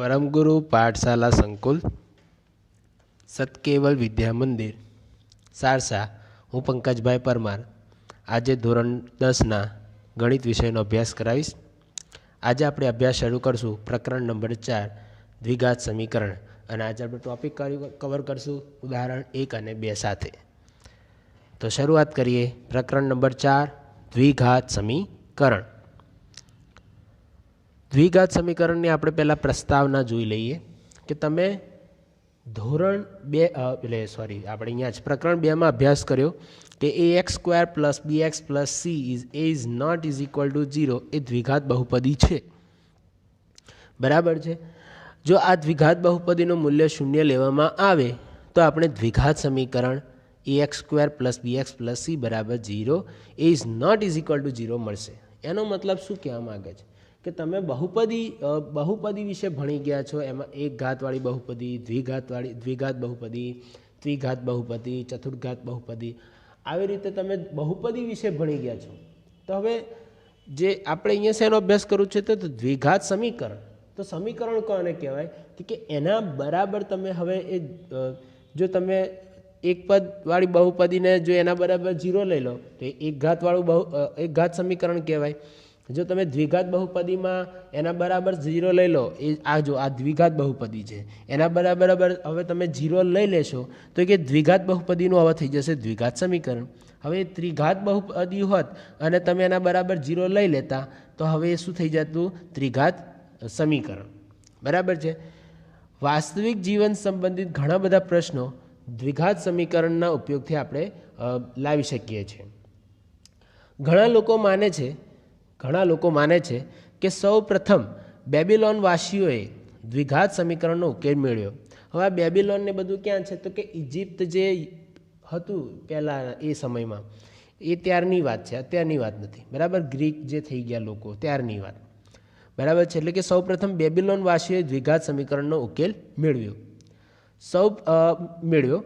પરમગુરુ પાઠશાલા સંકુલ, સતકેવલ વિદ્યા મંદિર, સારસા. હું પંકજભાઈ પરમાર. આજે ધોરણ દસના ગણિત વિષયનો અભ્યાસ કરાવીશ. આજે આપણે અભ્યાસ શરૂ કરશું પ્રકરણ નંબર ચાર, દ્વિઘાત સમીકરણ. અને આજે આપણે ટોપિક કવર કરશું ઉદાહરણ એક અને બે સાથે. તો શરૂઆત કરીએ પ્રકરણ નંબર ચાર, દ્વિઘાત સમીકરણ. દ્વિઘાત સમીકરણની આપણે પહેલાં પ્રસ્તાવના જોઈ લઈએ કે તમે ધોરણ બે એટલે સોરી આપણે અહીંયા જ પ્રકરણ બેમાં અભ્યાસ કર્યો કે a x square plus b x plus c is a is not is equal to zero એ દ્વિઘાત બહુપદી છે. બરાબર છે? જો આ દ્વિઘાત બહુપદીનું મૂલ્ય શૂન્ય લેવામાં આવે, તો આપણે દ્વિઘાત સમીકરણ a x square plus b x plus c બરાબર zero a is not is equal to zero મળશે. એનો મતલબ શું કહેવા માગે છે? કે તમે બહુપદી બહુપદી વિશે ભણી ગયા છો, એમાં એક ઘાતવાળી બહુપદી, દ્વિઘાતવાળી, દ્વિઘાત બહુપદી, ત્રિઘાત બહુપદી, ચતુર્ઘાત બહુપદી, આવી રીતે તમે બહુપદી વિશે ભણી ગયા છો. તો હવે જે આપણે અહીંયા શેનો અભ્યાસ કરવું છે તો દ્વિઘાત સમીકરણ. તો સમીકરણ કોને કહેવાય? કે એના બરાબર તમે હવે એ જો તમે એક પદવાળી બહુપદીને જો એના બરાબર જીરો લઈ લો, તો એક ઘાતવાળું બહુ એક ઘાત સમીકરણ કહેવાય. જો તમે દ્વિઘાત બહુપદીમાં એના બરાબર ઝીરો લઈ લો, એ આ જો, આ દ્વિઘાત બહુપદી છે. એના બરાબર હવે તમે ઝીરો લઈ લેશો, તો કે દ્વિઘાત બહુપદીનું હવે થઈ જશે દ્વિઘાત સમીકરણ. હવે ત્રિઘાત બહુપદી હોત અને તમે એના બરાબર ઝીરો લઈ લેતા, તો હવે એ શું થઈ જતું? ત્રિઘાત સમીકરણ. બરાબર છે? વાસ્તવિક જીવન સંબંધિત ઘણા બધા પ્રશ્નો દ્વિઘાત સમીકરણના ઉપયોગથી આપણે લાવી શકીએ છીએ. ઘણા લોકો માને છે ઘણા લોકો માને છે કે સૌ પ્રથમ બેબિલોનવાસીઓએ દ્વિઘાત સમીકરણનો ઉકેલ મેળવ્યો. હવે આ બેબીલોનને બધું ક્યાં છે? તો કે ઇજિપ્ત જે હતું પહેલાં એ સમયમાં, એ ત્યારની વાત છે, અત્યારની વાત નથી. બરાબર? ગ્રીક જે થઈ ગયા લોકો, ત્યારની વાત. બરાબર છે? એટલે કે સૌ પ્રથમ બેબીલોન વાસીઓએ દ્વિઘાત સમીકરણનો ઉકેલ મેળવ્યો. સૌ મેળવ્યો.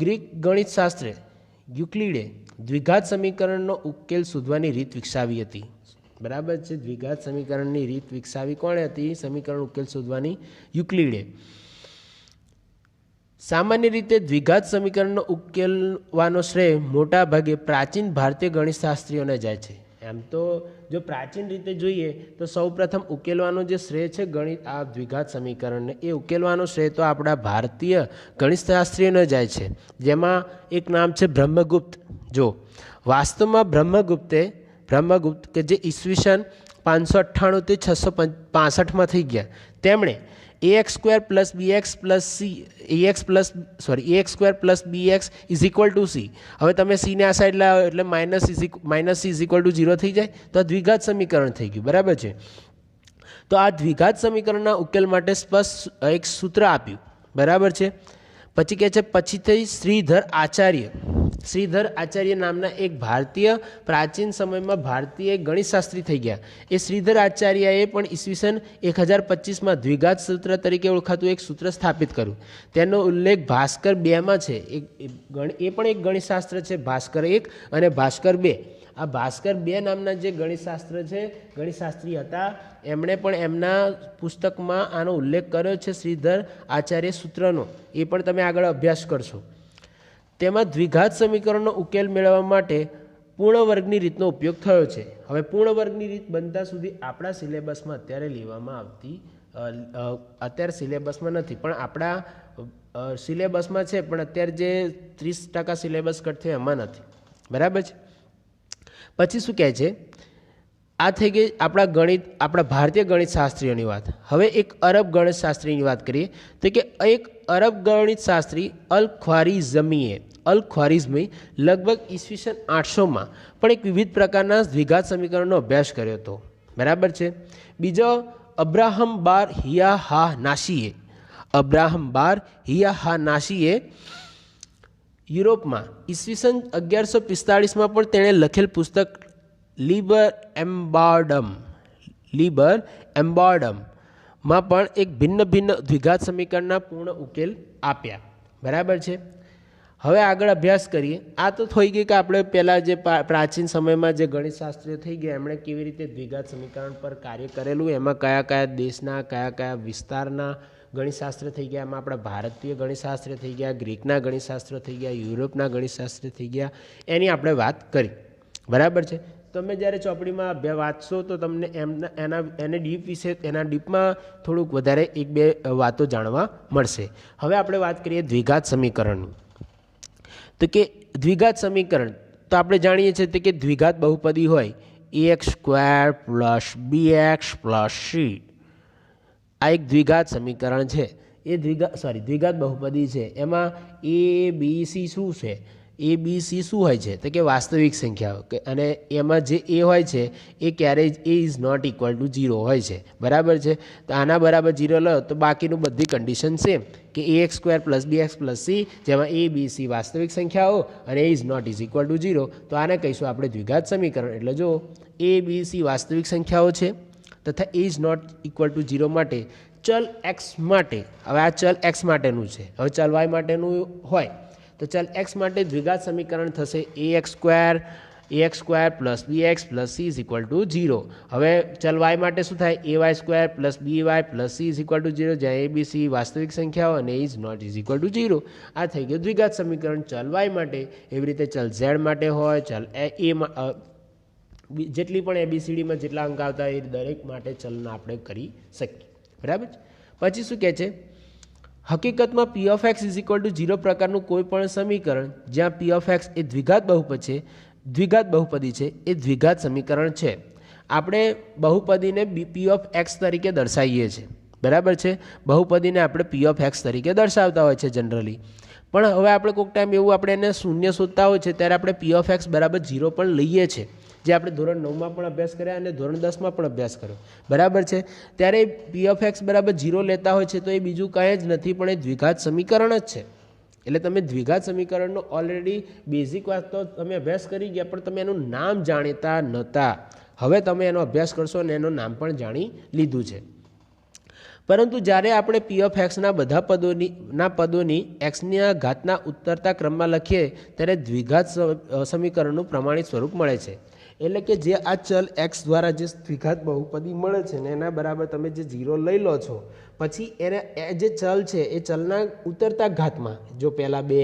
ગ્રીક ગણિતશાસ્ત્રે યુક્લિડે દ્વિઘાત સમીકરણનો ઉકેલ શોધવાની રીત વિકસાવી હતી. બરાબર છે. દ્વિઘાત સમીકરણની રીત વિકસાવી કોણે હતી? સમીકરણ ઉકેલ શોધવાની યુક્લિડે. સામાન્ય રીતે દ્વિઘાત સમીકરણનો ઉકેલવાનો શ્રેય મોટા ભાગે પ્રાચીન ભારતીય ગણિતશાસ્ત્રીઓને જાય છે. એમ તો જો પ્રાચીન રીતે જોઈએ, તો સૌપ્રથમ ઉકેલવાનો જે શ્રેય છે ગણિત, આ દ્વિઘાત સમીકરણને, એ ઉકેલવાનો શ્રેય તો આપણા ભારતીય ગણિતશાસ્ત્રીઓને જાય છે. જેમાં એક નામ છે બ્રહ્મગુપ્ત. જો, વાસ્તવમાં બ્રહ્મગુપ્તે બ્રહ્મગુપ્ત કે જે ઈસવીસન પાંચસો અઠ્ઠાણુંથી છસો પાસઠમાં થઈ ગયા. તેમણે a x square plus b x plus c a x plus sorry a x square plus b x is equal to c હવે તમે સીને આ સાઈડ લાવો એટલે minus is minus c is equal to zero થઈ જાય, તો આ દ્વિઘાત સમીકરણ થઈ ગયું. બરાબર છે? તો આ દ્વિઘાત સમીકરણના ઉકેલ માટે સ્પષ્ટ એક સૂત્ર આપ્યું. બરાબર છે? પછી કહે છે પછીથી શ્રીધર આચાર્ય. શ્રીધર આચાર્ય નામના એક ભારતીય પ્રાચીન સમયમાં ભારતીય ગણિતશાસ્ત્રી થઈ ગયા. એ શ્રીધર આચાર્યએ પણ ઈસવીસન એક હજાર પચીસમાં દ્વિઘાત સૂત્ર તરીકે ઓળખાતું એક સૂત્ર સ્થાપિત કર્યું. તેનો ઉલ્લેખ ભાસ્કર બેમાં છે. એક એ પણ એક ગણિતશાસ્ત્ર છે, ભાસ્કર એક અને ભાસ્કર બે. આ ભાસ્કર બે નામના જે ગણિતશાસ્ત્ર છે, ગણિતશાસ્ત્રી હતા, એમણે પણ એમના પુસ્તકમાં આનો ઉલ્લેખ કર્યો છે શ્રીધર આચાર્ય સૂત્રનો. એ પણ તમે આગળ અભ્યાસ કરશો. તેમાં દ્વિઘાત સમીકરણનો ઉકેલ મેળવવા માટે પૂર્ણ વર્ગની રીતનો ઉપયોગ થયો છે. હવે પૂર્ણ વર્ગની રીત બનતા સુધી આપણા સિલેબસમાં અત્યારે લેવામાં આવતી અત્યારે સિલેબસમાં નથી, પણ આપણા સિલેબસમાં છે, પણ અત્યારે જે ત્રીસ ટકા સિલેબસ કટ થયો એમાં નથી. બરાબર છે? પછી શું કહે છે? આ થઈ ગઈ આપણા ગણિત, આપણા ભારતીય ગણિતશાસ્ત્રીઓની વાત. હવે એક અરબ ગણિતશાસ્ત્રીની વાત કરીએ તો કે એક અરબ ગણિતશાસ્ત્રી અલ ખ્વારિઝમીએ, અલ ખ્વારિઝમી લગભગ ઈસવીસન આઠસોમાં પણ એક વિવિધ પ્રકારના દ્વિઘાત સમીકરણનો અભ્યાસ કર્યો હતો. બરાબર છે? બીજો, અબ્રાહમ બાર હિયા હા નાસીએ અબ્રાહમ બાર હિયા હા નાસીએ યુરોપમાં ઈસવીસન અગિયારસો પિસ્તાળીસમાં પણ તેણે લખેલ પુસ્તક લીબર એમ્બાર્ડમ લીબર એમ્બાર્ડમમાં પણ એક ભિન્ન ભિન્ન દ્વિઘાત સમીકરણના પૂર્ણ ઉકેલ આપ્યા. બરાબર છે? હવે આગળ અભ્યાસ કરીએ. આ તો થઈ ગઈ કે આપણે પહેલાં જે પ્રાચીન સમયમાં જે ગણિતશાસ્ત્રીઓ થઈ ગયા, એમણે કેવી રીતે દ્વિઘાત સમીકરણ પર કાર્ય કરેલું, એમાં કયા કયા દેશના, કયા કયા વિસ્તારના ગણિતશાસ્ત્ર થઈ ગયા, એમાં આપણા ભારતીય ગણિતશાસ્ત્ર થઈ ગયા, ગ્રીકના ગણિતશાસ્ત્ર થઈ ગયા, યુરોપના ગણિતશાસ્ત્ર થઈ ગયા, એની આપણે વાત કરી. બરાબર છે? તમે જ્યારે ચોપડીમાં વાંચશો તો તમને એમના, એના, એને ડીપ વિશે, એના ડીપમાં થોડુંક વધારે એક બે વાતો જાણવા મળશે. હવે આપણે વાત કરીએ દ્વિઘાત સમીકરણની. તો કે દ્વિઘાત સમીકરણ, તો આપણે જાણીએ છીએ કે દ્વિઘાત બહુપદી હોય a x square plus b x plus c આ એક દ્વિઘાત સમીકરણ છે. એ દ્વિઘાત સોરી દ્વિઘાત બહુપદી છે. એમાં એ બી સી શું છે? એ બી સી શું હોય છે? તો કે વાસ્તવિક સંખ્યાઓ. કે અને એમાં જે એ હોય છે, એ ક્યારેય a is not equal to zero હોય છે. બરાબર છે? તો આના બરાબર ઝીરો લો, તો બાકીનું બધી કન્ડિશન સેમ કે a x square plus b x plus c જેમાં એ બી સી વાસ્તવિક સંખ્યાઓ અને a is not is equal to zero તો આને કહીશું આપણે દ્વિઘાત સમીકરણ. એટલે જો એ બી સી વાસ્તવિક સંખ્યાઓ છે, તથા a is not equal to zero માટે ચલ એક્સ માટે. હવે આ ચલ એક્સ માટેનું છે. હવે ચલ વાય માટેનું હોય. તો ચલ એક્સ માટે દ્વિઘાત સમીકરણ થશે a x square a x square plus b x plus c is equal to zero હવે ચલ વાય માટે શું થાય? A y square plus b y plus c is equal to zero જ્યાં એ બી સી વાસ્તવિક સંખ્યાઓ અને is not is equal to zero આ થઈ ગયું દ્વિઘાત સમીકરણ. ચલ વાય માટે એવી રીતે ચલ ઝેડ માટે હોય, ચલ એ જેટલી પણ એબીસીડીમાં જેટલા અંક આવતા એ દરેક માટે ચલના આપણે કરી શકીએ. બરાબર પછી શું કહે છે? હકીકતમાં p of x is equal to zero પ્રકારનું કોઈ પણ સમીકરણ, જ્યાં પી ઓફ એક્સ એ દ્વિઘાત બહુપદ છે, દ્વિઘાત બહુપદી છે, એ દ્વિઘાત સમીકરણ છે. આપણે બહુપદીને પી ઓફ એક્સ તરીકે દર્શાવીએ છીએ. બરાબર છે? બહુપદીને આપણે પી ઓફ એક્સ તરીકે દર્શાવતા હોય છે જનરલી પણ હવે આપણે કોઈક ટાઈમ એવું આપણે એને શૂન્ય શોધતા હોય છે, ત્યારે આપણે પી ઓફ એક્સ બરાબર ઝીરો પણ લઈએ છીએ. જે આપણે ધોરણ નવમાં પણ અભ્યાસ કર્યા અને ધોરણ દસમાં પણ અભ્યાસ કર્યો. બરાબર છે? ત્યારે પી ઓફ એક્સ બરાબર ઝીરો લેતા હોય છે તો એ બીજું કાંઈ જ નથી, પણ એ દ્વિઘાત સમીકરણ જ છે. એટલે તમે દ્વિઘાત સમીકરણનો ઓલરેડી બેઝિક વાત તો તમે અભ્યાસ કરી ગયા, પણ તમે એનું નામ જાણીતા નહોતા હવે તમે એનો અભ્યાસ કરશો અને એનું નામ પણ જાણી લીધું છે. પરંતુ જ્યારે આપણે પી ઓફ એક્સના બધા પદોની, ના પદોની એક્સના ઘાતના ઉત્તરતા ક્રમમાં લખીએ, ત્યારે દ્વિઘાત સમીકરણનું પ્રમાણિત સ્વરૂપ મળે છે. એટલે કે જે આ ચલ એક્સ દ્વારા જે દ્વિઘાત બહુપદી મળે છે ને એના બરાબર તમે જે ઝીરો લઈ લો છો, પછી એને એ જે ચલ છે એ ચલના ઉતરતા ઘાતમાં, જો પહેલાં બે,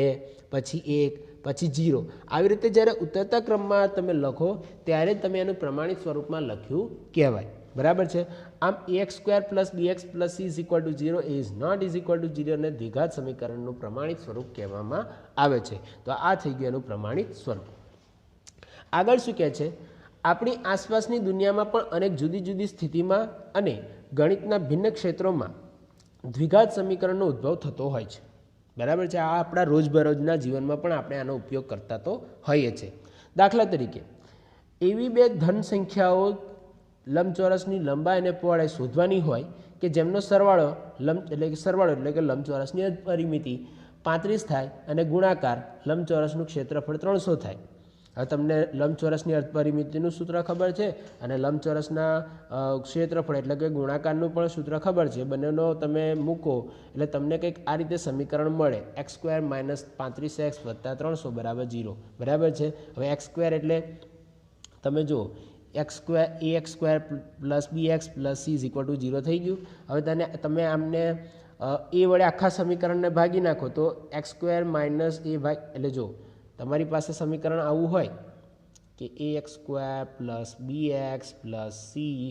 પછી એક, પછી જીરો આવી રીતે જ્યારે ઉતરતા ક્રમમાં તમે લખો, ત્યારે તમે એનું પ્રમાણિત સ્વરૂપમાં લખ્યું કહેવાય. બરાબર છે? આમ x square plus b x plus c is equal to zero is not is equal to zero અને દ્વિઘાત સમીકરણનું પ્રમાણિત સ્વરૂપ કહેવામાં આવે છે. તો આ થઈ ગયું એનું પ્રમાણિત સ્વરૂપ. આગળ શું કહે છે? આપણી આસપાસની દુનિયામાં પણ અનેક જુદી જુદી સ્થિતિમાં અને ગણિતના ભિન્ન ક્ષેત્રોમાં દ્વિઘાત સમીકરણનો ઉદ્ભવ થતો હોય છે. બરાબર છે? આ આપણા રોજબરોજના જીવનમાં પણ આપણે આનો ઉપયોગ કરતા તો હોઈએ છીએ દાખલા તરીકે, એવી બે ધન સંખ્યાઓ લંબચોરસની લંબાઈ અને પહોળાઈ શોધવાની હોય કે જેમનો સરવાળો લંબ, એટલે કે સરવાળો એટલે કે લંબચોરસની પરિમિતિ પાંત્રીસ થાય અને ગુણાકાર લંબચોરસનું ક્ષેત્રફળ ત્રણસો થાય. હવે તમને લંબચોરસની અર્ધપરિમિતિનું સૂત્ર ખબર છે અને લંબચોરસના ક્ષેત્રફળ એટલે કે ગુણાકારનું પણ સૂત્ર ખબર છે. બંનેનો તમે મૂકો એટલે તમને કંઈક આ રીતે સમીકરણ મળે. એક્સ સ્ક્વેર માઇનસ પાંત્રીસ એક્સ વત્તા ત્રણસો બરાબર ઝીરો. બરાબર છે? હવે એક્સ સ્ક્વેર એટલે તમે જુઓ, x square, a x square plus b x plus c is equal to zero થઈ ગયું. હવે તને, તમે આમને એ વડે આખા સમીકરણને ભાગી નાખો તો એક્સ સ્ક્વેર માઇનસ એ ભાગ, એટલે જો તમારી પાસે સમીકરણ આવું હોય કે a x square plus b x plus c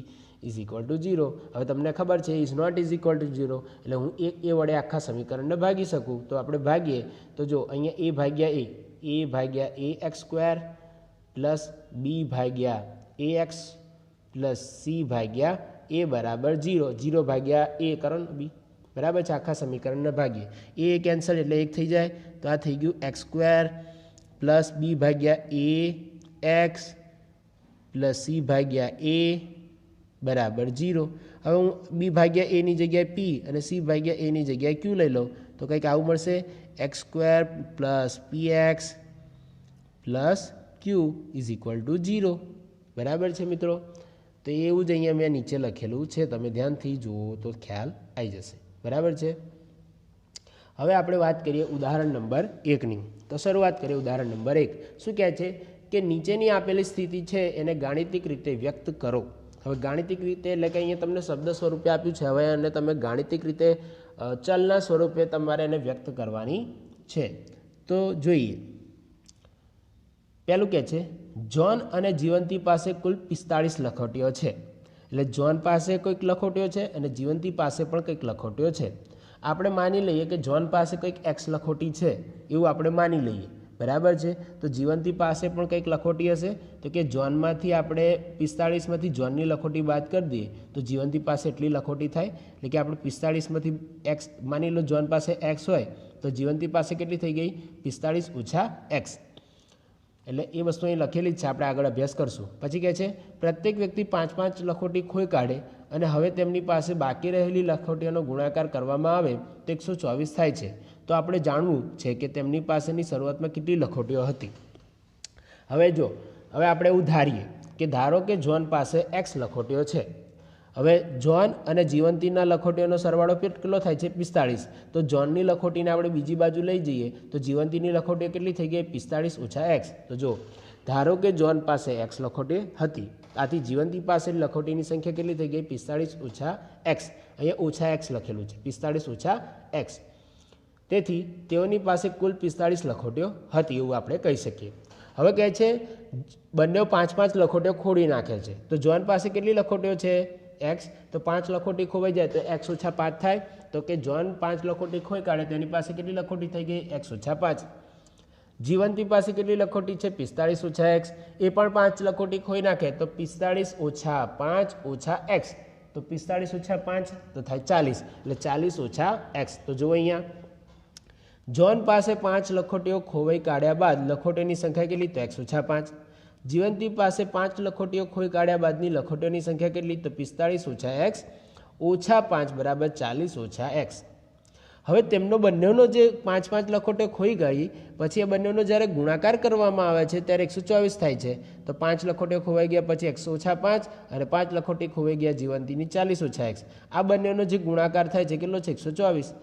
is equal to zero હવે તમને ખબર છે is not is equal to zero એટલે હું એક એ વડે આખા સમીકરણને ભાગી શકું. તો આપણે ભાગીએ. તો જો અહીંયા એ ભાગ્યા એ એ ભાગ્યા a x square plus b ભાગ્યા એ એક્સ પ્લસ સી ભાગ્યા એ બરાબર જીરો જીરો ભાગ્યા એ કરો ને બી બરાબર છે, આખા સમીકરણને ભાગીએ. એ કેન્સલ એટલે એક થઈ જાય. તો આ થઈ ગયું એક્સ સ્ક્વેર પ્લસ બી ભાગ્યા એ એક્સ પ્લસ સી ભાગ્યા એ બરાબર જીરો હવે હું બી ભાગ્યા એની જગ્યાએ પી અને સી ભાગ્યા એની જગ્યાએ ક્યુ લઈ લઉં, તો કંઈક આવું મળશે. X square plus p x plus q is equal to zero બરાબર છે મિત્રો? તો એવું જ અહીંયા મેં નીચે લખેલું છે, તમે ધ્યાનથી જુઓ તો ખ્યાલ આવી જશે. બરાબર છે? હવે આપણે વાત કરીએ ઉદાહરણ નંબર એકની તો શરૂઆત કરીએ ઉદાહરણ નંબર એક. શું કહે છે કે નીચેની આપેલી સ્થિતિ છે એને ગાણિતિક રીતે વ્યક્ત કરો. હવે ગાણિતિક રીતે એટલે કે અહીંયા તમને શબ્દ સ્વરૂપે આપ્યું છે, હવે અને તમે ગાણિતિક રીતે ચલના સ્વરૂપે તમારે એને વ્યક્ત કરવાની છે. તો જોઈએ. પહેલું કહે છે, જોન અને જીવંતી પાસે કુલ પિસ્તાળીસ લખોટીઓ છે. એટલે જોન પાસે કોઈક લખોટીઓ છે અને જીવંતી પાસે પણ કંઈક લખોટીઓ છે. આપણે માની લઈએ કે જોન પાસે કંઈક એક્સ લખોટી છે, એવું આપણે માની લઈએ. બરાબર છે? તો જીવંતી પાસે પણ કંઈક લખોટી હશે? તો કે જોનમાંથી આપણે પિસ્તાળીસમાંથી જોનની લખોટી બાદ કરી દઈએ, તો જીવંતી પાસે એટલી લખોટી થાય? એટલે કે આપણે પિસ્તાળીસમાંથી એક્સ માની લો જોન પાસે એક્સ હોય, તો જીવંતી પાસે કેટલી થઈ ગઈ? પિસ્તાળીસ ઓછા એક્સ એટલે એ વસ્તુ અહીં લખેલી જ છે, આપણે આગળ અભ્યાસ કરશું. પછી કહે છે, પ્રત્યેક વ્યક્તિ પાંચ પાંચ લખોટી ખોઈ કાઢે અને હવે તેમની પાસે બાકી રહેલી લખોટીઓનો ગુણાકાર કરવામાં આવે તો એકસો ચોવીસ થાય છે. તો આપણે જાણવું છે કે તેમની પાસેની શરૂઆતમાં કેટલી લખોટીઓ હતી. હવે જો, હવે આપણે એવું ધારીએ કે ધારો કે જોન પાસે એક્સ લખોટીઓ છે. હવે જોન અને જીવંતીના લખોટીઓનો સરવાળો કેટલો થાય છે? પિસ્તાળીસ. તો જોનની લખોટીને આપણે બીજી બાજુ લઈ જઈએ, તો જીવંતીની લખોટીઓ કેટલી થઈ ગઈ? પિસ્તાળીસ ઓછા એક્સ. તો જો, ધારો કે જોન પાસે એક્સ લખોટી હતી આથી જીવંતી પાસે લખોટીની સંખ્યા કેટલી થઈ ગઈ? પિસ્તાળીસ ઓછા એક્સ. અહીંયા ઓછા એક્સ લખેલું છે. પિસ્તાળીસ ઓછા એક્સ. તેથી તેઓની પાસે કુલ પિસ્તાળીસ લખોટીઓ હતી એવું આપણે કહી શકીએ. હવે કહે છે, બંને પાંચ પાંચ લખોટીઓ ખોડી નાખે છે. તો જોન પાસે કેટલી લખોટીઓ છે? એક્સ. તો પાંચ લખોટી ખોવાઈ જાય તો એક્સ ઓછા પાંચ થાય. તો કે જોન પાંચ લખોટી ખોઈ કાઢે, તેની પાસે કેટલી લખોટી થઈ ગઈ? એક્સ ઓછા પાંચ. જીવંતી પાસે કેટલી લખોટી છે? પિસ્તાળીસ ઓછા એક્સ. એ પણ પાંચ લખોટી ખોઈ નાખે. તો પિસ્તાળીસ ઓછા પાંચ ઓછા એક્સ. તો પિસ્તાળીસ ઓછા પાંચ તો થાય ચાલીસ. એટલે ચાલીસ ઓછા એક્સ. તો જુઓ અહીંયા. જોન પાસે પાંચ લખોટીઓ ખોવાઈ કાઢ્યા બાદ લખોટીની સંખ્યા કેટલી? તો એક્સ ઓછા પાંચ. જીવંતી પાસે પાંચ લખોટીઓ ખોઈ કાઢ્યા બાદની લખોટીઓની સંખ્યા કેટલી? તો પિસ્તાળીસ ઓછા એક્સ ઓછા પાંચ બરાબર ચાલીસ ઓછા એક્સ. હવે તેમનો બંનેનો જે પાંચ પાંચ લખોટે ખોઈ ગઈ, પછી એ બંનેનો જ્યારે ગુણાકાર કરવામાં આવે છે ત્યારે એકસો ચોવીસ થાય છે. તો પાંચ લખોટીઓ ખોવાઈ ગયા, પછી એકસો ઓછા પાંચ અને પાંચ લખોટી ખોવાઈ ગયા જીવંતીની ચાલીસ ઓછા એક્સ. આ બંનેનો જે ગુણાકાર થાય છે કેટલો છે? એકસો ચોવીસ.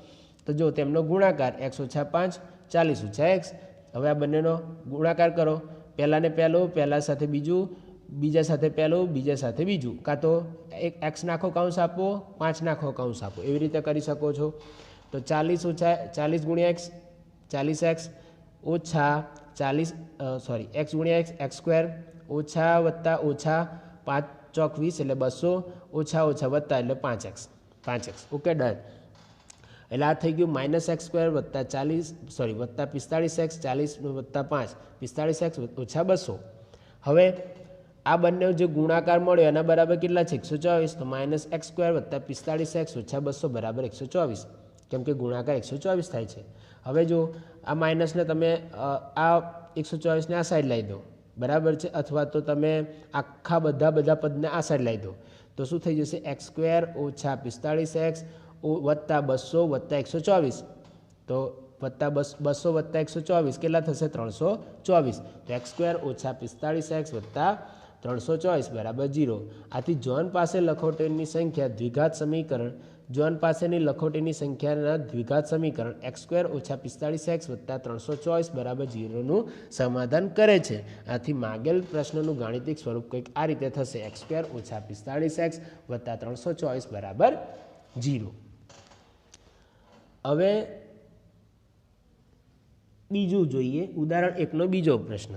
તો જો તેમનો ગુણાકાર એકસો ઓછા પાંચ, ચાલીસ ઓછા એક્સ. હવે આ બંનેનો ગુણાકાર કરો. પહેલાંને પહેલું, પહેલાં સાથે બીજું, બીજા સાથે પહેલું, બીજા સાથે બીજું. કાં તો એક એક્સ નાખો કાઉન્સ આપો, પાંચ નાખો કાઉન્સ આપો. એવી રીતે કરી શકો છો. તો ચાલીસ ઓછા ચાલીસ ગુણ્યા એક્સ, ચાલીસ એક્સ ઓછા ચાલીસ સોરી એક્સ ગુણ્યા એક્સ એક્સ સ્ક્વેર ઓછા વત્તા ઓછા પાંચ ચોક વીસ એટલે બસો ઓછા ઓછા વત્તા એટલે પાંચ એક્સ પાંચ એક્સ. Okay, done. એટલે આ થઈ ગયું માઇનસ એક્સ સ્ક્વેર વત્તા ચાલીસ સોરી વત્તા પિસ્તાળીસ એક્સ, ચાલીસ વત્તા પાંચ, પિસ્તાળીસ એક્સ ઓછા બસો. હવે આ બંને જે ગુણાકાર મળ્યો એના બરાબર કેટલા છે? એકસો ચોવીસ. તો માઇનસ એક્સ સ્ક્વેર વત્તા પિસ્તાળીસ એક્સ ઓછા બસો બરાબર એકસો ચોવીસ. કેમ કે ગુણાકાર એકસો ચોવીસ થાય છે. હવે જો આ માઇનસને તમે આ એકસો ચોવીસને આ સાઈડ લાવી દો, બરાબર છે? અથવા તો તમે આખા બધા બધા પદને આ સાઈડ લાવી દો. તો શું થઈ જશે? એક્સ સ્ક્વેર ઓછા પિસ્તાળીસ એક્સ વત્તા બસો વત્તા એકસો ચોવીસ. તો વત્તા બસ, બસો વત્તા એકસો ચોવીસ કેટલા થશે? ત્રણસો ચોવીસ. તો એક્સ સ્ક્વેર ઓછા પિસ્તાળીસ એક્સ વત્તા ત્રણસો ચોવીસ, બરાબર જીરો આથી જોન પાસે લખોટીની સંખ્યા દ્વિઘાત સમીકરણ જોન પાસેની લખોટીની સંખ્યાના દ્વિઘાત સમીકરણ એક્સ સ્ક્વેર ઓછા પિસ્તાળીસ એક્સ વત્તા ત્રણસો ચોવીસ બરાબર જીરોનું સમાધાન કરે છે. આથી માગેલ પ્રશ્નનું ગાણિતિક સ્વરૂપ કંઈક આ રીતે થશે. એક્સ સ્ક્વેર ઓછા પિસ્તાળીસ એક્સ વત્તા ત્રણસો ચોવીસ બરાબર જીરો હવે બીજું જોઈએ, ઉદાહરણ એકનો બીજો પ્રશ્ન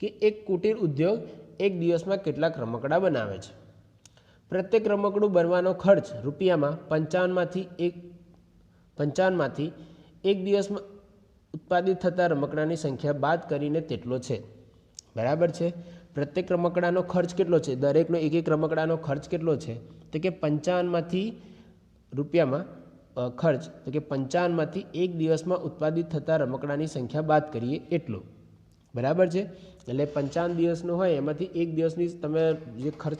કે એક કુટીર ઉદ્યોગ એક દિવસમાં કેટલાક રમકડા બનાવે છે? પ્રત્યેક રમકડું બનવાનો ખર્ચ રૂપિયામાં પંચાવનમાંથી એક પંચાવનમાંથી એક દિવસમાં ઉત્પાદિત થતા રમકડાની સંખ્યા બાદ કરીને તેટલો છે. બરાબર છે? પ્રત્યેક રમકડાનો ખર્ચ કેટલો છે? દરેકનો એક એક રમકડાનો ખર્ચ કેટલો છે? તો કે પંચાવનમાંથી રૂપિયામાં ખર્ચ, તો કે પંચાવનમાંથી એક દિવસમાં ઉત્પાદિત થતા રમકડાની સંખ્યા બાદ કરીએ એટલો. બરાબર છે? એટલે પંચાવન દિવસનો હોય, એમાંથી એક દિવસની તમે જે ખર્ચ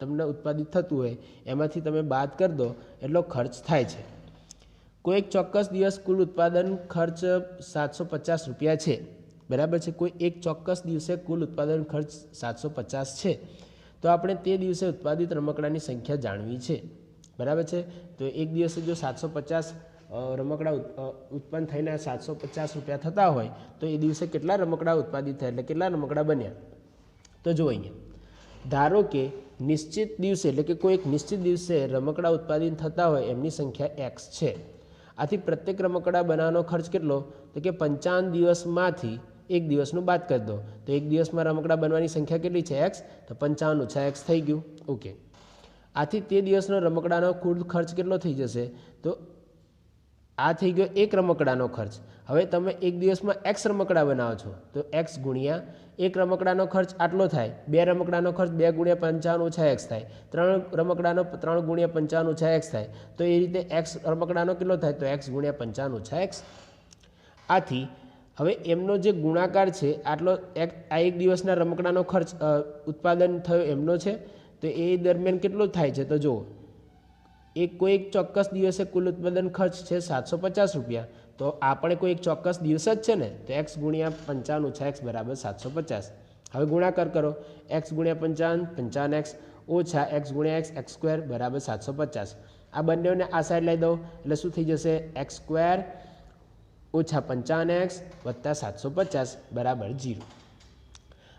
તમને ઉત્પાદિત થતું હોય, એમાંથી તમે બાદ કરી દો, એટલો ખર્ચ થાય છે. કોઈ એક ચોક્કસ દિવસ કુલ ઉત્પાદન ખર્ચ સાતસો પચાસ રૂપિયા છે. બરાબર છે? કોઈ એક ચોક્કસ દિવસે કુલ ઉત્પાદન ખર્ચ સાતસો પચાસ છે. તો આપણે તે દિવસે ઉત્પાદિત રમકડાની સંખ્યા જાણવી છે. બરાબર છે? તો એક દિવસે જો સાતસો પચાસ રમકડા ઉત- ઉત્પન્ન થઈને સાતસો પચાસ રૂપિયા થતા હોય, તો એ દિવસે કેટલા રમકડા ઉત્પાદિત થયા? એટલે કેટલા રમકડા બન્યા? તો જો અહીંયા. ધારો કે નિશ્ચિત દિવસે, એટલે કે કોઈ એક નિશ્ચિત દિવસે રમકડા ઉત્પાદિત થતા હોય, એમની સંખ્યા એક્સ છે. આથી પ્રત્યેક રમકડા બનાવવાનો ખર્ચ કેટલો? તો કે પંચાવન દિવસમાંથી એક દિવસનું બાદ કરી દો. તો એક દિવસમાં રમકડા બનવાની સંખ્યા કેટલી છે એક્સ તો પંચાવન ઓછા એક્સ થઈ ગયું. ઓકે. આથી તે દિવસનો રમકડાનો કુલ ખર્ચ કેટલો થઈ જશે? તો આ થઈ ગયો એક રમકડાનો ખર્ચ. હવે તમે એક દિવસમાં એક્સ રમકડા બનાવો છો, તો એક્સ ગુણ્યા એક રમકડાનો ખર્ચ આટલો થાય. બે રમકડાનો ખર્ચ બે ગુણ્યા પંચાવન ઓછા એક્સ થાય. ત્રણ રમકડાનો ત્રણ ગુણ્યા પંચાવન ઓછા એક્સ થાય. તો એ રીતે એક્સ રમકડાનો કેટલો થાય? તો એક્સ ગુણ્યા પંચાવન ઓછા એક્સ આથી હવે એમનો જે ગુણાકાર છે, આટલો એક આ એક દિવસના રમકડાનો ખર્ચ ઉત્પાદન થયો એમનો છે, તો એ દરમિયાન કેટલો થાય છે? તો જુઓ. એક કોઈ એક ચોક્કસ દિવસે કુલ ઉત્પાદન ખર્ચ છે સાતસો પચાસ રૂપિયા. તો આ પણ કોઈ એક ચોક્કસ દિવસ જ છે ને? તો એક્સ ગુણ્યા પંચાવન ઓછા એક્સ બરાબર સાતસો પચાસ. હવે ગુણાકાર કરો. એક્સ ગુણ્યા પંચાવન પંચાવન એક્સ ઓછા એક્સ ગુણ્યા એક્સ એક્સ સ્ક્વેર બરાબર સાતસો પચાસ. આ બંનેને આ સાઈડ લઈ દો. એટલે શું થઈ જશે? એક્સ સ્ક્વેર ઓછા પંચાવન એક્સ વત્તા સાતસો પચાસ બરાબર જીરો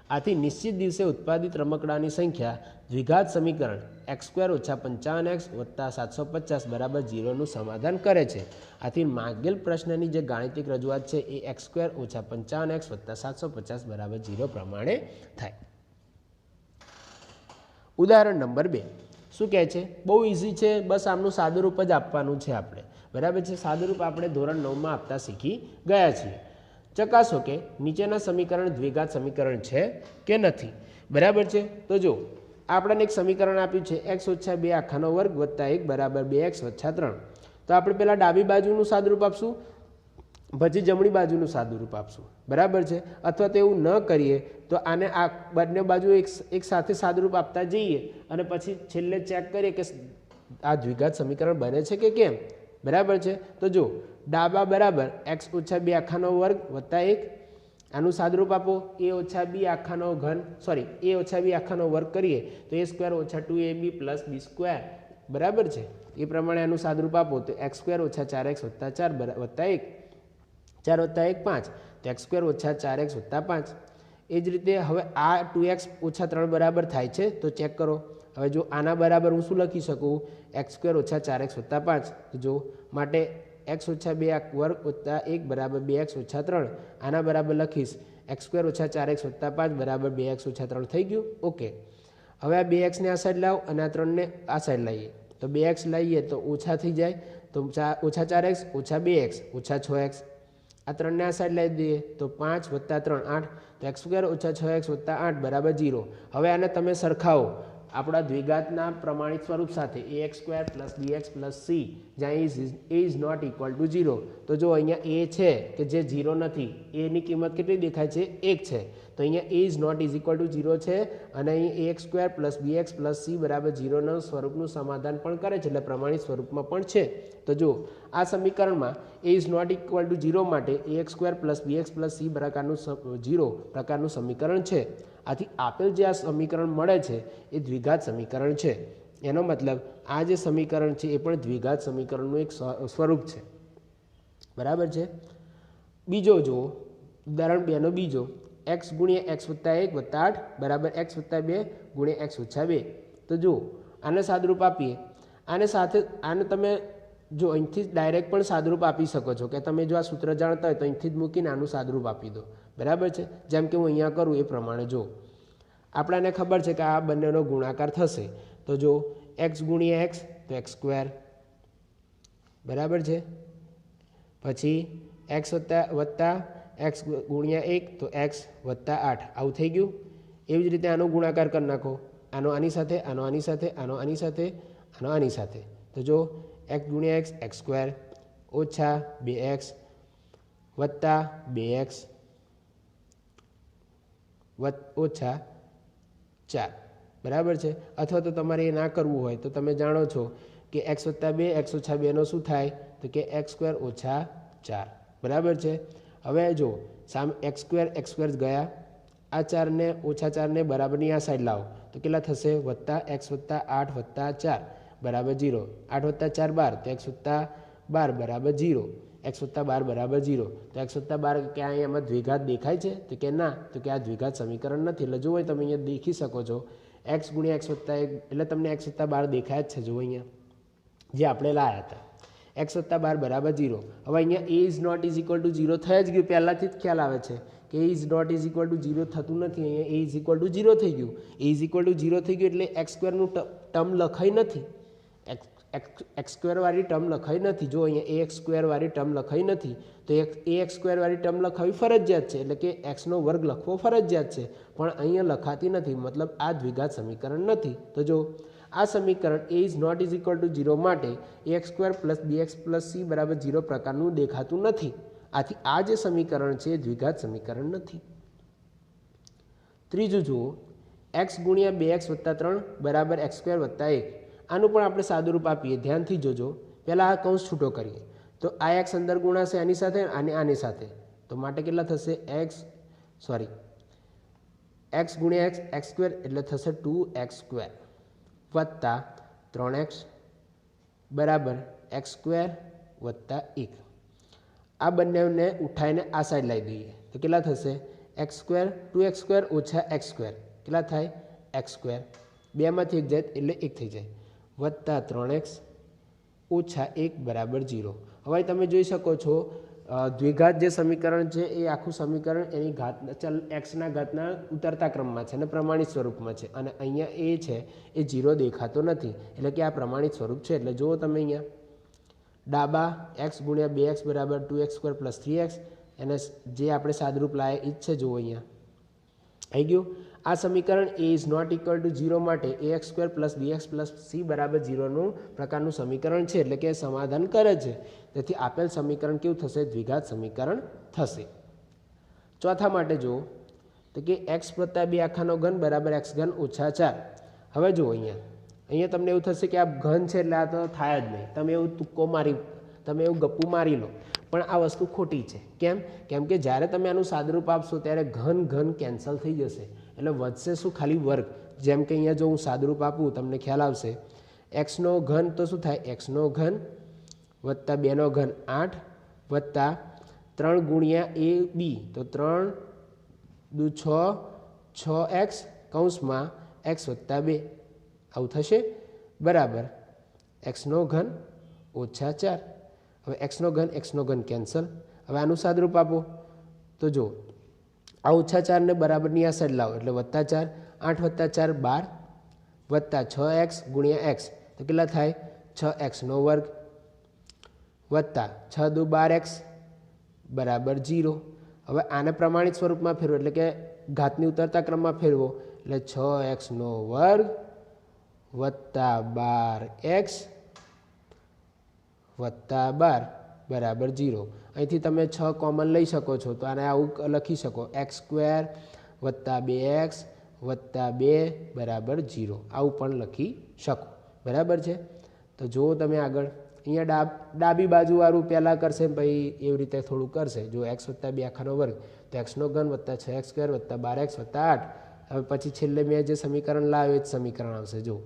આથી નિશ્ચિત દિવસે ઉત્પાદિત રમકડાની સંખ્યા દ્વિઘાત સમીકરણ એક્સ સ્ક્વેર ઓછા પંચાવન એક્સ વત્તા સાતસો પચાસ બરાબર ઝીરોનું સમાધાન કરે છે. આથી માગેલ પ્રશ્નની જે ગાણિતિક રજૂઆત છે એ એક્સ સ્ક્વેર ઓછા પંચાવન એક્સ વત્તા સાતસો પચાસ બરાબર ઝીરો પ્રમાણે થાય. ઉદાહરણ નંબર બે. શું કહે છે? બહુ ઇઝી છે. બસ આમનું સાદુરૂપ જ આપવાનું છે આપણે. બરાબર છે? સાદુરૂપ આપણે ધોરણ નવમાં આપતા શીખી ગયા છીએ. ચકાસો કે નીચેના સમીકરણ દ્વિઘાત સમીકરણ છે કે નથી. બરાબર છે? તો જો આપણને એક સમીકરણ આપ્યું છે એક્સ ઓછા બે આખાનો વર્ગ વત્તા એક બરાબર બે એક્સ ઓછા ત્રણ. તો આપણે પહેલાં ડાબી બાજુનું સાદુરૂપ આપશું, પછી જમણી બાજુનું સાદુરૂપ આપશું. બરાબર છે? અથવા તો એવું ન કરીએ, તો આને આ બંને બાજુ એક એક સાથે સાદુરૂપ આપતા જઈએ અને પછી છેલ્લે ચેક કરીએ કે આ દ્વિઘાત સમીકરણ બને છે કે કેમ? બરાબર છે? તો જો ડાબા બરાબર એક્સ ઓછા બે આખાનો વર્ગ વત્તા એક આનું સાદરૂપ આપો. એ ઓછા બી આખાનો ઘન સોરી એ ઓછા બી આખાનો વર્ગ કરીએ તો એ સ્ક્વેર ઓછા two a b plus b square બરાબર છે? એ પ્રમાણે આનું સાદરૂપ આપો તો એક્સ સ્ક્વેર ઓછા ચાર એક્સ વત્તા ચાર વત્તા એક. ચાર વત્તા એક પાંચ, તો એક્સ સ્ક્વેર ઓછા ચાર એક્સ વત્તા પાંચ. એ જ રીતે હવે આ ટુ એક્સ ઓછા ત્રણ બરાબર થાય છે તો ચેક કરો. હવે જો આના બરાબર હું શું લખી શકું? એક્સ સ્ક્વેર ઓછા ચાર એક્સ વત્તા પાંચ. જો માટે એક્સ ઓછા બે વર્ગ વત્તા એક બરાબર બે એક્સ ઓછા ત્રણ. આના બરાબર લખીશ એક્સ સ્ક્વેર ઓછા ચાર એક્સ વત્તા પાંચ બરાબર બે એક્સ ઓછા ત્રણ થઈ ગયું. ઓકે હવે આ બે એક્સને આ સાઈડ લાવો અને આ ત્રણને આ સાઈડ લાવીએ. તો બે એક્સ લઈએ તો ઓછા થઈ જાય. તો ઓછા ચાર એક્સ, ઓછા બે એક્સ, ઓછા છ એક્સ. આ ત્રણને આ સાઈડ લાવી દઈએ તો પાંચ વત્તા ત્રણ આઠ. તો એક્સ સ્ક્વેર ઓછા છ એક્સ વત્તા આઠ બરાબર જીરો હવે આને તમે સરખાવો. આપણા દ્વિઘાતના પ્રમાણિત સ્વરૂપ સાથે a x square plus b x plus c જ્યાં is a is not equal to zero તો જો અહીંયા એ છે કે જે ઝીરો નથી એની કિંમત કેટલી દેખાય છે? એક છે. તો અહીંયા a is not is equal to zero છે અને અહીં a x square plus b x plus c બરાબર ઝીરોના સ્વરૂપનું સમાધાન પણ કરે છે, એટલે પ્રમાણિત સ્વરૂપમાં પણ છે. તો જુઓ, આ સમીકરણમાં a is not equal to zero માટે a x square plus b x plus c પ્રકારનું ઝીરો પ્રકારનું સમીકરણ છે. આથી આપેલ જે આ સમીકરણ મળે છે એ દ્વિઘાત સમીકરણ છે. એનો મતલબ આ જે સમીકરણ છે એ પણ દ્વિઘાત સમીકરણનું એક સ્વરૂપ છે. બરાબર છે? બીજો જુઓ, ઉદાહરણ બેનો બીજો. એક્સ ગુણ્યા એક્સ વત્તા એક વત્તા આઠ બરાબર એક્સ વત્તા બે ગુણ્યા એક્સ ઓછા બે. તો જુઓ, આને સાદરૂપ આપીએ. આને સાથે, આને તમે જો અહીંથી ડાયરેક્ટ પણ સાદરૂપ આપી શકો છો કે તમે જો આ સૂત્ર જાણતા હોય તો અહીંથી જ મૂકીને આનું સાદરૂપ આપી દો. બરાબર છે? જેમ કે હું અહીંયા કરું એ પ્રમાણે જો આપણાને ખબર છે કે આ બંનેનો ગુણાકાર થશે. તો જો એક્સ ગુણ્યા એક્સ તો એક્સ સ્ક્વેર બરાબર છે? પછી એક્સ વત્તા વત્તા એક્સ ગુણ્યા એક તો એક્સ વત્તા આઠ. આવું થઈ ગયું? એવી જ રીતે આનો ગુણાકાર કરી નાખો. આનો આની સાથે, આનો આની સાથે, આનો આની સાથે, આનો આની સાથે. તો જો એક્સ ગુણ્યા એક્સ એક્સ સ્ક્વેર ઓછા બે એક્સ વત્તા બે એક્સ ઓછા ચાર. બરાબર છે? અથવા તો તમારે એ ના કરવું હોય તો તમે જાણો છો કે એક્સ વત્તા બે, એક્સ ઓછા બેનો શું થાય? તો કે એક્સ સ્ક્વેર ઓછા ચાર. બરાબર છે? હવે જો સામ એક્સ સ્ક્વેર એક્સ સ્ક્વેર ગયા, આ ચારને, ઓછા ચારને બરાબરની આ સાઈડ લાવો, તો કેટલા થશે? વત્તા એક્સ વત્તા આઠ વત્તા ચાર, બરાબર જીરો આઠ વત્તા ચાર બાર, તો એક્સ વત્તા બાર બરાબર જીરો એક્સ વત્તા બાર બરાબર જીરો તો એક્સ વત્તા બાર ક્યાં અહીંયા એમાં દ્વિઘાત દેખાય છે? તો કે ના, તો કે આ દ્વિઘાત સમીકરણ નથી. એટલે જુઓ તમે અહીંયા દેખી શકો છો. એક્સ ગુણ્યા એક્સ વત્તા એક, એટલે તમને એક્સ વત્તા બાર દેખાય જ છે. જુઓ અહીંયા. જે આપણે લાયા હતા. એક્સ વત્તા બાર બરાબર ઝીરો હવે અહીંયા a is not is equal to zero થઈ જ ગયું. પહેલાંથી જ ખ્યાલ આવે છે કે a is not is equal to zero થતું નથી. અહીંયા a is equal to zero થઈ ગયું. A is equal to zero થઈ ગયું એટલે એક્સ સ્ક્વેરનું ટર્મ લખાઈ નથી. એક્સ સ્ક્વેરવાળી ટર્મ લખાઈ નથી. જો અહીંયા એ એક્સ સ્ક્વેરવાળી ટર્મ લખાઈ નથી, તો એ એક્સ સ્ક્વેરવાળી ટર્મ લખાવી ફરજિયાત છે. એટલે કે એક્સનો વર્ગ લખવો ફરજિયાત છે. પણ અહીંયા લખાતી નથી. મતલબ આ દ્વિઘાત સમીકરણ નથી. તો જો આ સમીકરણ a is not is equal to zero માટે a x square plus b x plus c બરાબર ઝીરો પ્રકારનું દેખાતું નથી. આથી આ જે સમીકરણ છે દ્વિઘાત સમીકરણ નથી. ત્રીજું જુઓ. એક્સ ગુણ્યા બે એક્સ વત્તા ત્રણ બરાબર એક્સ સ્ક્વેર વત્તા એક. આનું પણ આપણે સાદુરૂપ આપીએ. ધ્યાનથી જોજો. પહેલાં આ કૌંસ છૂટો કરીએ. તો આ એક્સ અંદર ગુણાશે આની સાથે અને આની સાથે. તો માટે કેટલા થશે? એક્સ સોરી એક્સ ગુણ્યા એક્સ એક્સ સ્ક્વેર એટલે થશે ટુ એક્સ સ્ક્વેર વત્તા ત્રણ એક્સ બરાબર એક્સ સ્ક્વેર વત્તા એક. આ બંનેને ઉઠાઈને આ સાઈડ લાવી દઈએ. તો કેટલા થશે? X square two x square ઓછા એક્સ સ્ક્વેર. કેટલા થાય? X square. બેમાંથી એક જાય એટલે એક થઈ જાય. વત્તા ત્રણ એક્સ ઓછા એક બરાબર જીરો હવે તમે જોઈ શકો છો દ્વિઘાત જે સમીકરણ છે એ આખું સમીકરણ એની ઘાત, ચલ એક્સના ઘાતના ઉતરતા ક્રમમાં છે અને પ્રમાણિત સ્વરૂપમાં છે. અને અહીંયા એ છે, એ જીરો દેખાતો નથી. એટલે કે આ પ્રમાણિત સ્વરૂપ છે. એટલે જુઓ તમે અહીંયા. ડાબા એક્સ ગુણ્યા બે એક્સ બરાબર two x square plus three x એને જે આપણે સાદરૂપ લાય એ જ છે, જુઓ અહીંયા. આવી ગયું? આ સમીકરણ a is not equal to zero માટે a x square plus b x plus c બરાબર ઝીરોનું પ્રકારનું સમીકરણ છે, એટલે કે સમાધાન કરે છે. તેથી આપેલ સમીકરણ કેવું થશે? દ્વિઘાત સમીકરણ થશે. ચોથા માટે જુઓ. તો કે એક્સ વત્તા બે આખાનો ઘન બરાબર એક્સ ઘન ઓછા ચાર. હવે જુઓ અહીંયા. અહીંયા તમને એવું થશે કે આ ઘન છે એટલે આ તો થાય જ નહીં. તમે એવું તુક્કો મારી, તમે એવું ગપ્પુ મારી લો. પણ આ વસ્તુ ખોટી છે. કેમ? કેમ કે જ્યારે તમે આનું સાદરૂપ આપશો ત્યારે ઘન ઘન કેન્સલ થઈ જશે. એટલે વધશે શું ખાલી વર્ગ? જેમ કે અહીંયા જો હું સાદરૂપ આપું, તમને ખ્યાલ આવશે. એક્સનો ઘન તો શું થાય? એક્સનો ઘન વત્તા બેનો ઘન આઠ વત્તા ત્રણ ગુણ્યા એ બી. તો ત્રણ દુ છ છ એક્સ કૌંસમાં એક્સ વત્તા બે. આવું થશે? બરાબર. એક્સનો ઘન ઓછા ચાર. હવે એક્સનો ઘન એક્સનો ઘન કેન્સલ હવે આનું સાદરૂપ આપો. તો જો આ ઓછા ચારને બરાબરની આ સાઈડ લાવો. એટલે વત્તા ચાર, આઠ વત્તા ચાર, બાર, વત્તા છ એક્સ ગુણ્યા એક્સ. તો કેટલા થાય? છ એક્સનો વર્ગ વત્તા છ દુ બાર એક્સ બરાબર જીરો હવે આને પ્રમાણિત સ્વરૂપમાં ફેરવો, એટલે કે ઘાતની ઉતરતા ક્રમમાં ફેરવો. એટલે છ એક્સનો વર્ગ વત્તા બાર એક્સ વત્તા બાર. બરાબર જીરો અહીંથી તમે છ કોમન લઈ શકો છો, તો આને આવું લખી શકો. એક્સ સ્ક્વેર વત્તા બે એક્સ વત્તા બે બરાબર જીરો આવું પણ લખી શકો. બરાબર છે? તો જુઓ તમે આગળ. અહીંયા ડાબ, ડાબી બાજુવાળું પહેલાં કરશે પછી એવી રીતે થોડું કરશે. જો એક્સ વત્તા બે આખાનો વર્ગ, તો એક્સનો ઘન વત્તા છ એક્સ સ્ક્વેર વત્તા બાર એક્સ વત્તા આઠ. હવે પછી છેલ્લે મેં જે સમીકરણ લાવ્યું એ જ સમીકરણ આવશે. જો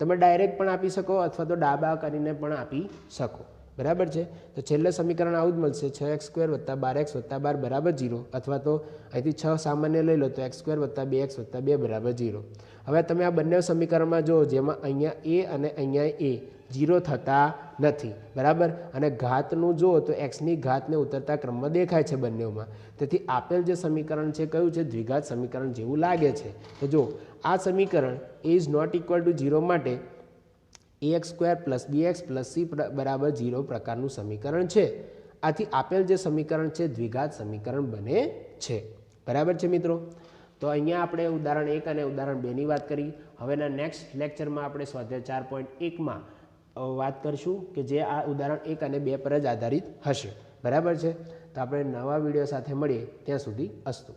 તમે ડાયરેક્ટ પણ આપી શકો અથવા તો ડાબા કરીને પણ આપી શકો. બરાબર છે? તો છેલ્લે સમીકરણ આવું જ મળશે. છ એક્સ સ્ક્વેર વત્તા બાર એક્સ વત્તા બાર બરાબર જીરો. અથવા તો અહીંથી છ સામાન્ય લઈ લો તો એક્સ સ્ક્વેર વત્તા બે એક્સ વત્તા બે બરાબર જીરો. હવે તમે આ બંને સમીકરણમાં જુઓ જેમાં અહીંયા એ અને અહીંયા એ જીરો થતા નથી. બરાબર? અને ઘાતનું જુઓ તો એક્સની ઘાતને ઉતરતા ક્રમમાં દેખાય છે બંનેમાં તેથી આપેલ જે સમીકરણ છે કયું છે? દ્વિઘાત સમીકરણ જેવું લાગે છે. તો જો આ સમીકરણ a is not equal to zero માટે x square plus b x plus c બરાબર ઝીરો પ્રકારનું સમીકરણ છે. આથી આપેલ જે સમીકરણ છે, દ્વિઘાત સમીકરણ બને છે. બરાબર છે મિત્રો? તો અહીંયા આપણે ઉદાહરણ એક અને ઉદાહરણ બેની વાત કરી. હવેના નેક્સ્ટ લેક્ચરમાં આપણે સ્વાધ્યાય ચાર પોઈન્ટ એકમાં વાત કરશું કે જે આ ઉદાહરણ એક અને બે પર જ આધારિત હશે. બરાબર છે? તો આપણે નવા વીડિયો સાથે મળીએ. ત્યાં સુધી અસ્તુ.